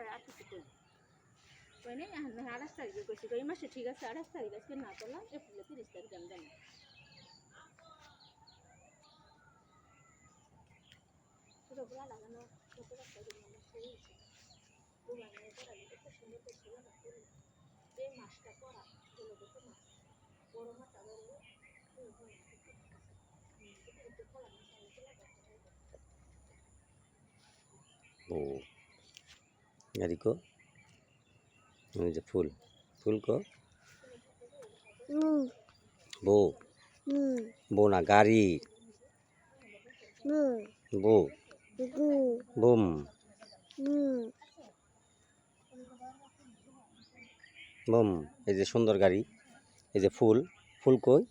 পরে আর কিছু করি কই আঠাশ তারিখে কইছি কই, এই মাসে ঠিক আছে, আঠাশ তারিখ আজকে না করলাম, এপ্রিলে তিরিশ তারিখ আমি জানি লাগানো এই মাছটা পড়া গাড়ি কো ওই যে ফুল ফুল কো বউ বউ না গাড়ি বউ বুম বুম এই যে সুন্দর গাড়ি এই যে ফুল ফুল কই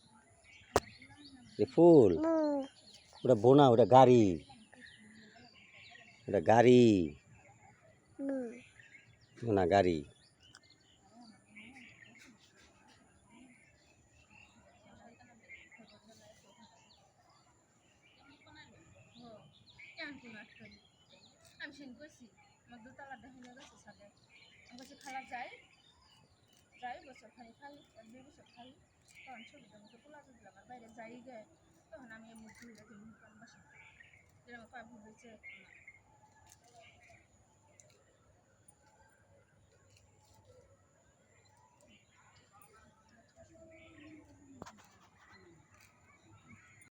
এই ফুল ওটা বোনা ওটা গাড়ি ওটা গাড়ি বোনা গাড়ি। আমি সেন কইছি আমার দোতলা দেখানো গেছে সাথে কাছে খালা যাই যাই বছর খালি এক দুই বছর খালি তখন ছবিটা মতো তোলা তুলছিল আমার বাইরে যাই গে তখন আমি দেখি মুখ বাসা যেরকম কয় ভুল হয়েছে